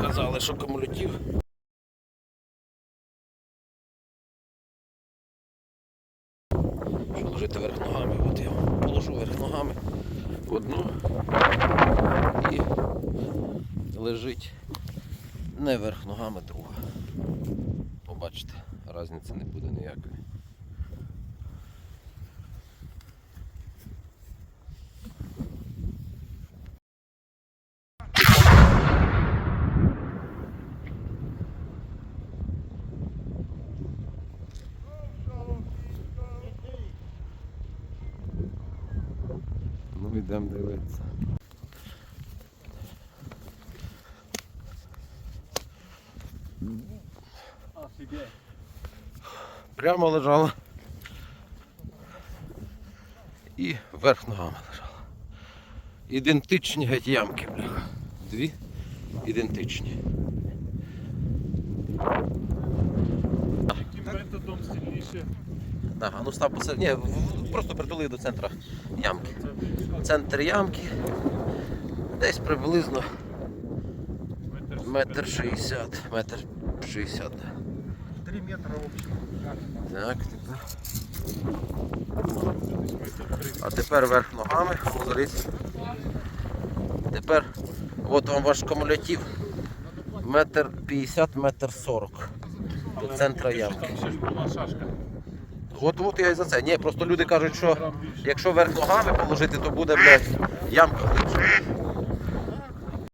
Казали, що кумулятив. Що ложити верх ногами, от я положу верх ногами одну і лежить не верх ногами друга. Побачите, різниці не буде ніякої. Йдемо дивитися. Прямо лежала. І вверх ногами лежала. Ідентичні геть ямки, бляха. Дві ідентичні. Яким методом сильніше? Так, а ну став посеред. Ні, просто притули до центра ямки. Центр ямки. Десь приблизно метр. шістдесят. Метр шістдесят. Три метри общего. Так, тепер. А тепер верх ногами. Тепер от вам ваш кумулятив. Метр 50, метр 40. До центра ямки. От от я і за це. Ні, просто люди кажуть, що якщо верх ногами положити, то буде, блядь, ямка глибша.